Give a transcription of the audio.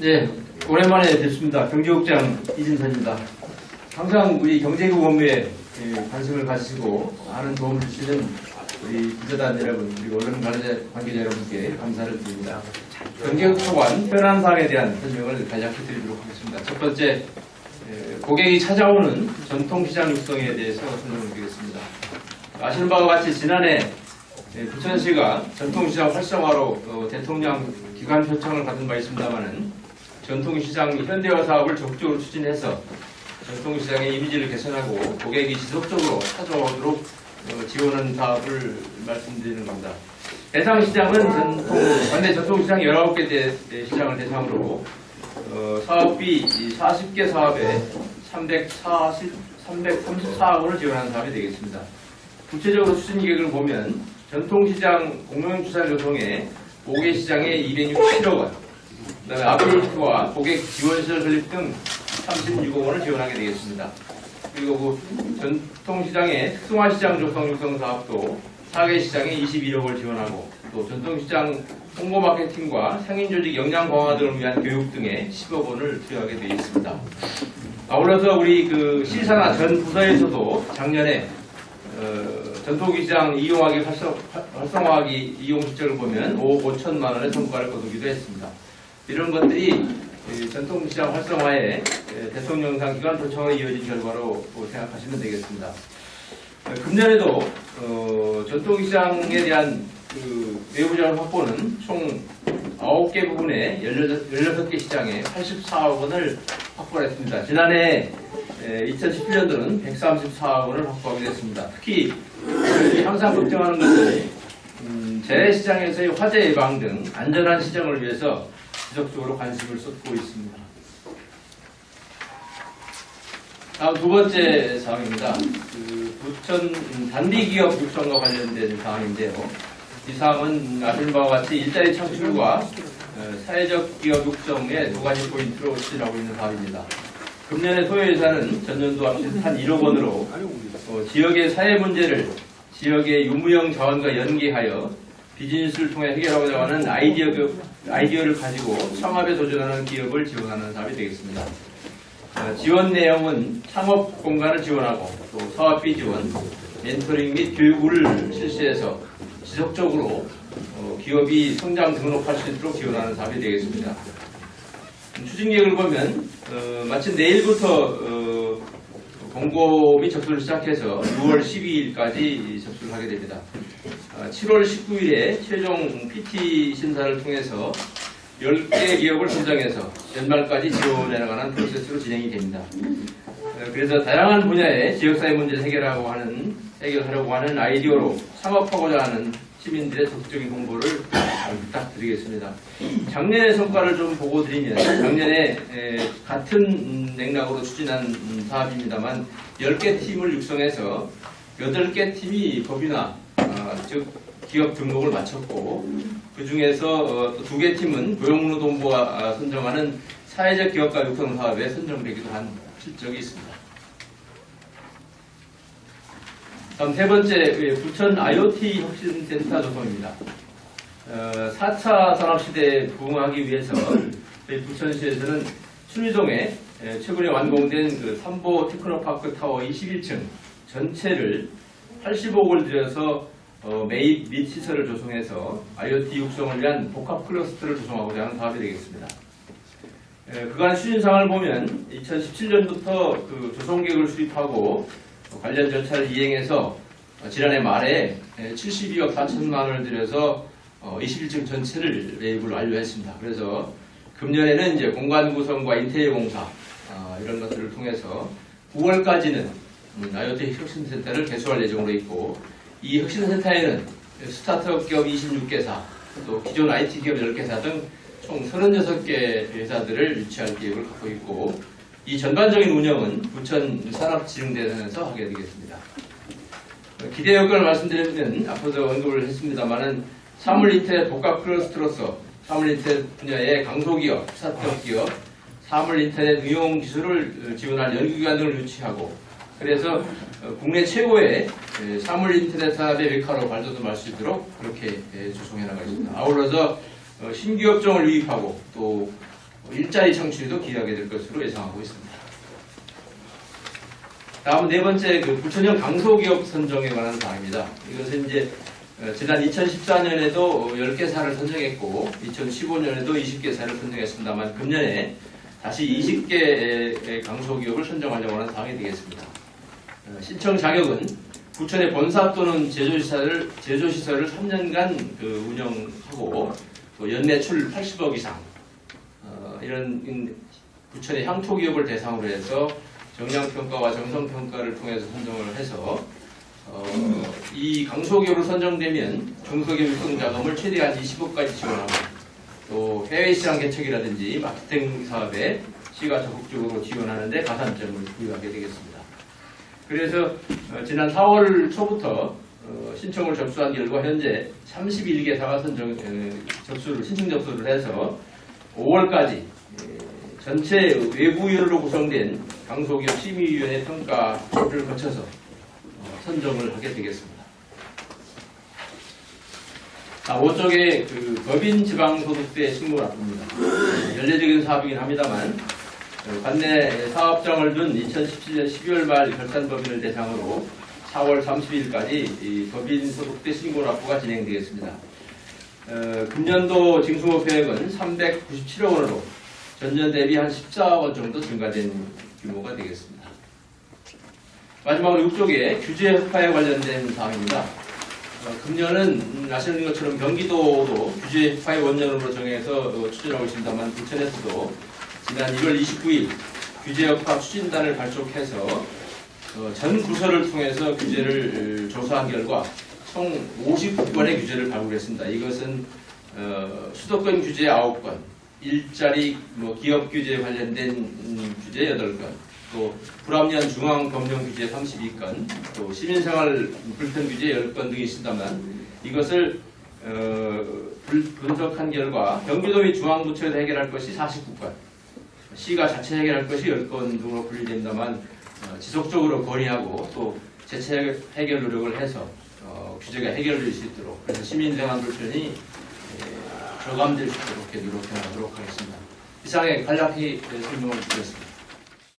네, 오랜만에 뵙습니다. 경제국장 이진선입니다. 항상 우리 경제국 업무에 예, 관심을 가지시고 많은 도움을 주시는 우리 기자단 여러분, 그리고 언론 관계- 관계자 여러분께 감사를 드립니다. 경제국 초관 현안 사항에 대한 설명을 간략히 드리도록 하겠습니다. 첫 번째, 예, 고객이 찾아오는 전통시장 육성에 대해서 설명을 드리겠습니다. 아시는 바와 같이 지난해 예, 부천시가 전통시장 활성화로 어, 대통령 기관 표창을 받은 바 있습니다만은 전통시장 현대화 사업을 적극적으로 추진해서 전통시장의 이미지를 개선하고 고객이 지속적으로 찾아오도록 어, 지원하는 사업을 말씀드리는 겁니다. 대상 시장은 전통, 관내 전통시장 19개 대, 대 시장을 대상으로 어, 사업비 40개 사업에 340, 334억 원을 지원하는 사업이 되겠습니다. 구체적으로 추진 계획을 보면 전통시장 공영주산 조성에 5개 시장에 267억 원, 그다음에 아트홀트와 고객 지원시설 설립 등 36억 원을 지원하게 되겠습니다. 그리고 그 전통시장의 특성화 시장 조성 육성 사업도 4개 시장에 21억 원을 지원하고 또 전통시장 홍보 마케팅과 상인 조직 역량 강화 등을 위한 교육 등에 10억 원을 투여하게 되어 있습니다. 아울러서 우리 그 시사나 전 부서에서도 작년에 어, 전통시장 이용하기 활성, 활성화하기 이용 실적을 보면 5억 5천만 원의 성과를 거두기도 했습니다. 이런 것들이 이 전통시장 활성화에 에, 대통령상 기관 도청으로 이어진 결과로 생각하시면 되겠습니다. 어, 금년에도 어, 전통시장에 대한 그 외부 자원 확보는 총 9개 부분에 16, 개 시장에 84억 원을 확보했습니다. 지난해 2017년도는 134억 원을 확보하게 됐습니다. 특히 항상 걱정하는 것은 음, 재래시장에서의 화재 예방 등 안전한 시장을 위해서 지속적으로 관심을 쏟고 있습니다. 다음 두 번째 사항입니다. 그 부천 단비기업 육성과 관련된 사항인데요. 이 사항은 아시는 바와 같이 일자리 창출과 어, 사회적 기업 육성의 두 가지 포인트로 추진하고 있는 사업입니다. 금년의 소요 예산은 전년도 합친 한 1억 원으로 어, 지역의 사회 문제를 지역의 유무형 자원과 연계하여 비즈니스를 통해 해결하고자 하는 아이디어, 아이디어를 가지고 창업에 도전하는 기업을 지원하는 사업이 되겠습니다. 어, 지원 내용은 창업 공간을 지원하고 또 사업비 지원, 멘토링 및 교육을 실시해서 지속적으로 어, 기업이 성장 등록할 수 있도록 지원하는 사업이 되겠습니다. 추진 계획을 보면 어, 마침 내일부터 어, 공고 및 접수를 시작해서 6월 12일까지 접수를 하게 됩니다. 어, 7월 19일에 최종 PT 심사를 통해서 10개 기업을 선정해서 연말까지 지원해 나가는 프로세스로 진행이 됩니다. 어, 그래서 다양한 분야의 지역사회 문제를 해결하고 하는, 해결하려고 하는 아이디어로 창업하고자 하는 시민들의 적극적인 홍보를 부탁드리겠습니다. 작년의 성과를 좀 보고 드리면 작년에 에, 같은 음, 맥락으로 추진한 음, 사업입니다만 10개 팀을 육성해서 8개 팀이 아, 즉 기업 등록을 마쳤고 그 중에서 두 개 팀은 고용노동부가 아, 선정하는 사회적 기업가 육성 사업에 선정되기도 한 실적이 있습니다. 다음 세 번째 예, 부천 IoT 혁신센터 조성입니다. 어, 4차 산업시대에 부응하기 위해서 부천시에서는 순위동에 예, 최근에 완공된 그 삼보 테크노파크 타워 21층 전체를 80억을 들여서 어, 매입 및 시설을 조성해서 IoT 육성을 위한 복합 클러스터를 조성하고자 하는 사업이 되겠습니다. 예, 그간 추진상을 보면 2017년부터 그 조성 계획을 수립하고 관련 절차를 이행해서 어, 지난해 말에 72억 4천만 원을 들여서 어, 21층 전체를 매입을 완료했습니다. 그래서 금년에는 이제 공간 구성과 인테리어 공사 어, 이런 것들을 통해서 9월까지는 음, IoT 혁신센터를 개소할 예정으로 있고 이 혁신센터에는 스타트업 기업 26개사 또 기존 IT 기업 10개사 등 총 36개 회사들을 유치할 계획을 갖고 있고 이 전반적인 운영은 부천 산업진흥대에서 하게 되겠습니다. 기대 여건을 말씀드리면 앞서도 언급을 했습니다만은 사물 인터넷 복합 클러스터로서 사물 인터넷 분야의 강소기업, 스타트업 기업, 사물 인터넷 응용 기술을 지원할 연구기관 등을 유치하고 그래서 어, 국내 최고의 에, 사물 인터넷 산업의 메카로 발돋움할 수 있도록 그렇게 에, 조성해 나가겠습니다. 아울러서 어, 신규 업종을 유입하고 또 일자리 창출에도 기여하게 될 것으로 예상하고 있습니다. 다음 네 번째 그 부천형 강소기업 선정에 관한 사항입니다. 이것은 이제 어, 지난 2014년에도 10개 사를 선정했고 2015년에도 20개 사를 선정했습니다만 금년에 다시 20개의 강소기업을 선정하려고 하는 사항이 되겠습니다. 어, 신청 자격은 부천의 본사 또는 제조시설을, 제조시설을 3년간 그 운영하고 또 연매출 80억 이상 어, 이런 인- 부천의 향토기업을 대상으로 해서 정량평가와 정성평가를 통해서 선정을 해서 어, 이 강소기업으로 선정되면 중소기업 유통 자금을 최대한 20억까지 지원하고 또 해외 시장 개척이라든지 마케팅 사업에 시가 적극적으로 지원하는데 가산점을 부여하게 되겠습니다. 그래서 어, 지난 4월 초부터 어, 신청을 접수한 결과 현재 31개사가 선정 어, 접수를 신청 접수를 해서 5월까지 전체 외부위원으로 구성된 강소기업 심의위원회 평가를 거쳐서 어, 선정을 하게 되겠습니다. 자, 5쪽에 그 법인 지방소득세 신고 납부입니다. 연례적인 사업이긴 합니다만 어, 관내 사업장을 둔 2017년 12월 말 결산법인을 대상으로 4월 30일까지 이 법인 소득세 신고 납부가 진행되겠습니다. 어, 금년도 징수업 계획은 397억 원으로 전년 대비 한 14억 원 정도 증가된 규모가 되겠습니다. 마지막으로 6쪽에 규제 흑파에 관련된 사항입니다. 어, 금년은 음, 아시는 것처럼 경기도도 규제 흑파의 원년으로 정해서 어, 추진하고 있습니다만 부천에서도 지난 1월 29일 규제 흑파 추진단을 발족해서 어, 전 부서를 통해서 규제를 어, 조사한 결과 총 59건의 규제를 발굴했습니다. 이것은 어, 수도권 규제 9건, 일자리 뭐 기업 규제 관련된 음, 규제 8건, 또 불합리한 중앙 검정 규제 32건, 또 시민생활 불편 규제 10건 등이 있습니다만 이것을 분석한 결과 경기도 및 중앙부처에서 해결할 것이 49건, 시가 자체 해결할 것이 10건 등으로 분리된다만 어, 지속적으로 건의하고 또 재체 해결 노력을 해서 어, 규제가 해결될 수 있도록 그래서 시민생활 불편이 에, 저감될 수 있도록 이렇게 노력해 나가도록 하겠습니다. 이상의 간략히 설명을 드렸습니다.